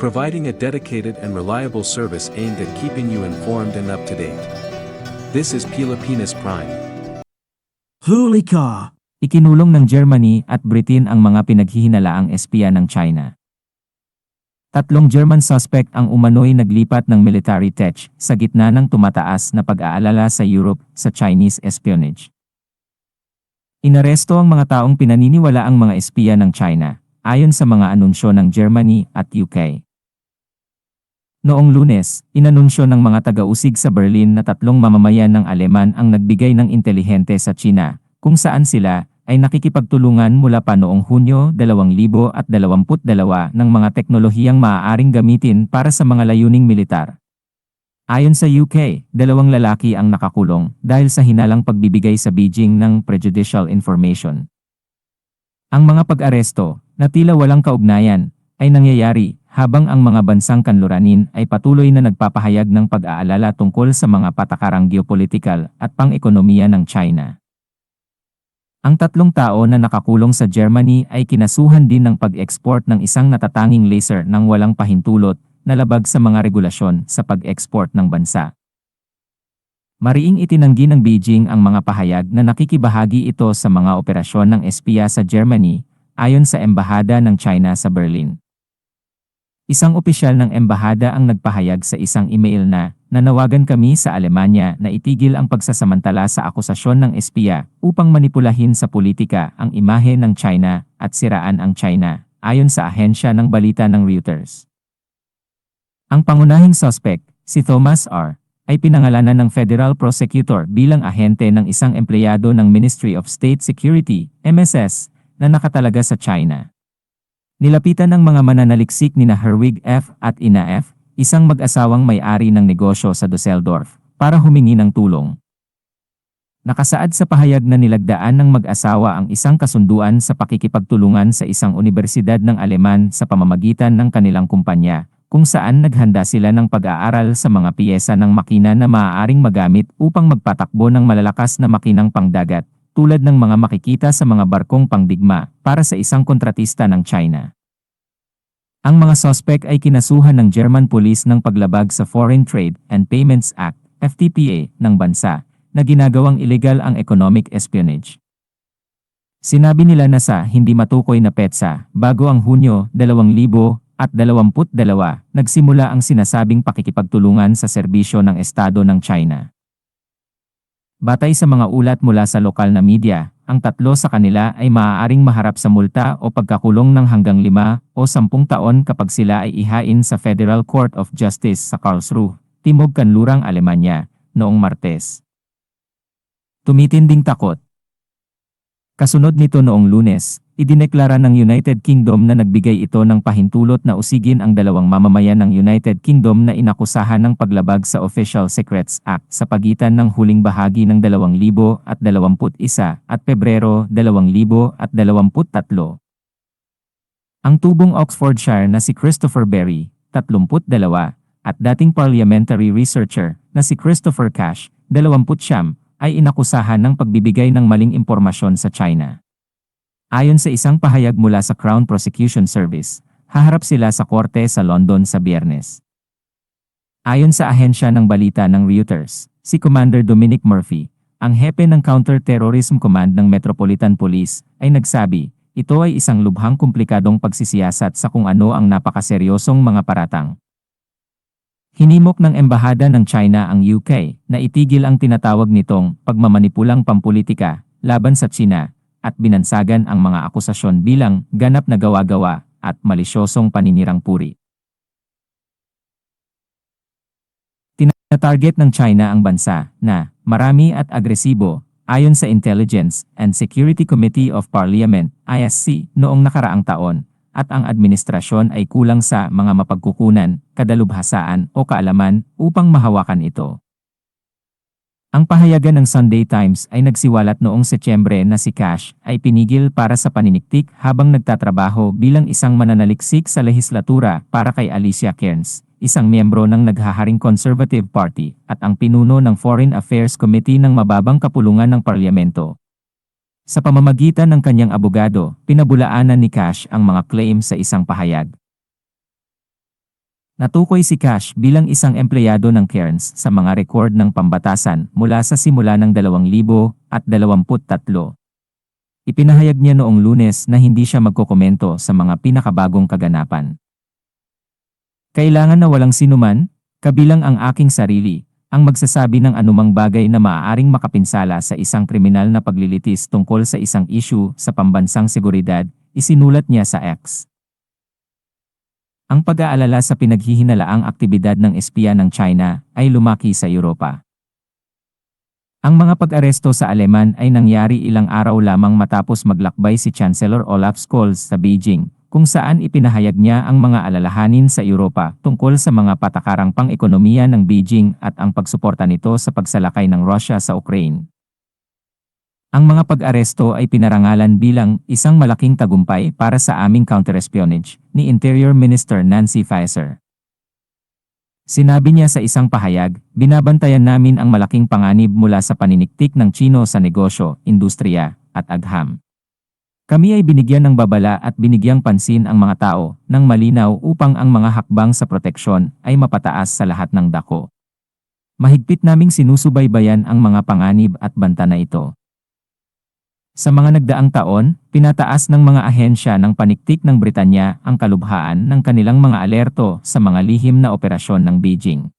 Providing a dedicated and reliable service aimed at keeping you informed and up to date. This is Pilipinas Prime. Huli ka! Ikinulong ng Germany at Britain ang mga pinaghihinalaang espiya ng China. Tatlong German suspect ang umano'y naglipat ng military tech sa gitna ng tumataas na pag-aalala sa Europe sa Chinese espionage. Inaresto ang mga taong pinaniniwala ang mga espiya ng China, ayon sa mga anunsyo ng Germany at UK. Noong lunes, inanunsyo ng mga taga-usig sa Berlin na tatlong mamamayan ng Aleman ang nagbigay ng intelihente sa China, kung saan sila ay nakikipagtulungan mula pa noong Hunyo 2022 ng mga teknolohiyang maaaring gamitin para sa mga layuning militar. Ayon sa UK, dalawang lalaki ang nakakulong dahil sa hinalang pagbibigay sa Beijing ng prejudicial information. Ang mga pag-aresto, na tila walang kaugnayan, ay nangyayari habang ang mga bansang kanluranin ay patuloy na nagpapahayag ng pag-aalala tungkol sa mga patakarang geopolitikal at pang-ekonomiya ng China. Ang tatlong tao na nakakulong sa Germany ay kinasuhan din ng pag-export ng isang natatanging laser ng walang pahintulot na labag sa mga regulasyon sa pag-export ng bansa. Mariing itinanggi ng Beijing ang mga pahayag na nakikibahagi ito sa mga operasyon ng espiya sa Germany, ayon sa Embahada ng China sa Berlin. Isang opisyal ng embahada ang nagpahayag sa isang email na, nanawagan kami sa Alemanya na itigil ang pagsasamantala sa akusasyon ng espiya upang manipulahin sa politika ang imahe ng China at siraan ang China, ayon sa ahensya ng balita ng Reuters. Ang pangunahing suspect, si Thomas R., ay pinangalanan ng federal prosecutor bilang ahente ng isang empleyado ng Ministry of State Security, MSS, na nakatalaga sa China. Nilapitan ng mga mananaliksik ni na Herwig F. at Ina F., isang mag-asawang may-ari ng negosyo sa Dusseldorf, para humingi ng tulong. Nakasaad sa pahayag na nilagdaan ng mag-asawa ang isang kasunduan sa pakikipagtulungan sa isang universidad ng Aleman sa pamamagitan ng kanilang kumpanya, kung saan naghanda sila ng pag-aaral sa mga piyesa ng makina na maaaring magamit upang magpatakbo ng malalakas na makinang pangdagat, tulad ng mga makikita sa mga barkong pangdigma para sa isang kontratista ng China. Ang mga sospek ay kinasuhan ng German Police ng paglabag sa Foreign Trade and Payments Act, FTPA, ng bansa, na ginagawang illegal ang economic espionage. Sinabi nila na sa hindi matukoy na petsa, bago ang Hunyo 2022, nagsimula ang sinasabing pakikipagtulungan sa serbisyo ng Estado ng China. Batay sa mga ulat mula sa lokal na media, ang tatlo sa kanila ay maaaring maharap sa multa o pagkakulong ng hanggang lima o sampung taon kapag sila ay ihain sa Federal Court of Justice sa Karlsruhe, Timog Kanlurang, Alemanya, noong Martes. Tumitinding takot. Kasunod nito noong lunes, idineklara ng United Kingdom na nagbigay ito ng pahintulot na usigin ang dalawang mamamayan ng United Kingdom na inakusahan ng paglabag sa Official Secrets Act sa pagitan ng huling bahagi ng 2021 at Pebrero 2023. Ang tubong Oxfordshire na si Christopher Berry, 32, at dating parliamentary researcher na si Christopher Cash, 20 ay inakusahan ng pagbibigay ng maling impormasyon sa China. Ayon sa isang pahayag mula sa Crown Prosecution Service, haharap sila sa korte sa London sa biyernes. Ayon sa ahensya ng balita ng Reuters, si Commander Dominic Murphy, ang hepe ng Counter-Terrorism Command ng Metropolitan Police, ay nagsabi, ito ay isang lubhang komplikadong pagsisiyasat sa kung ano ang napakaseryosong mga paratang. Hinimok ng Embahada ng China ang UK na itigil ang tinatawag nitong pagmamanipulang pampolitika laban sa China at binansagan ang mga akusasyon bilang ganap na gawa-gawa at malisyosong paninirang puri. Tinatarget ng China ang bansa na marami at agresibo ayon sa Intelligence and Security Committee of Parliament ISC noong nakaraang taon at ang administrasyon ay kulang sa mga mapagkukunan, kadalubhasaan o kaalaman upang mahawakan ito. Ang pahayagan ng Sunday Times ay nagsiwalat noong Setyembre na si Cash ay pinigil para sa paniniktik habang nagtatrabaho bilang isang mananaliksik sa lehislatura para kay Alicia Kearns, isang miyembro ng naghaharing Conservative Party at ang pinuno ng Foreign Affairs Committee ng mababang kapulungan ng parlamento. Sa pamamagitan ng kanyang abogado, pinabulaanan ni Cash ang mga claim sa isang pahayag. Natukoy si Cash bilang isang empleyado ng Cairns sa mga record ng pambatasan mula sa simula ng 2023. Ipinahayag niya noong lunes na hindi siya magkokomento sa mga pinakabagong kaganapan. Kailangan na walang sinuman, kabilang ang aking sarili, ang magsasabi ng anumang bagay na maaaring makapinsala sa isang kriminal na paglilitis tungkol sa isang issue sa pambansang seguridad, isinulat niya sa X. Ang pag-aalala sa pinaghihinalaang aktibidad ng espiya ng China ay lumaki sa Europa. Ang mga pag-aresto sa Aleman ay nangyari ilang araw lamang matapos maglakbay si Chancellor Olaf Scholz sa Beijing, kung saan ipinahayag niya ang mga alalahanin sa Europa tungkol sa mga patakarang pang-ekonomiya ng Beijing at ang pagsuporta nito sa pagsalakay ng Russia sa Ukraine. Ang mga pag-aresto ay pinarangalan bilang isang malaking tagumpay para sa aming counterespionage ni Interior Minister Nancy Faeser. Sinabi niya sa isang pahayag, binabantayan namin ang malaking panganib mula sa paniniktik ng Chino sa negosyo, industriya, at agham. Kami ay binigyan ng babala at binigyang pansin ang mga tao ng malinaw upang ang mga hakbang sa proteksyon ay mapataas sa lahat ng dako. Mahigpit naming sinusubaybayan ang mga panganib at banta na ito. Sa mga nagdaang taon, pinataas ng mga ahensya ng paniktik ng Britanya ang kalubhaan ng kanilang mga alerto sa mga lihim na operasyon ng Beijing.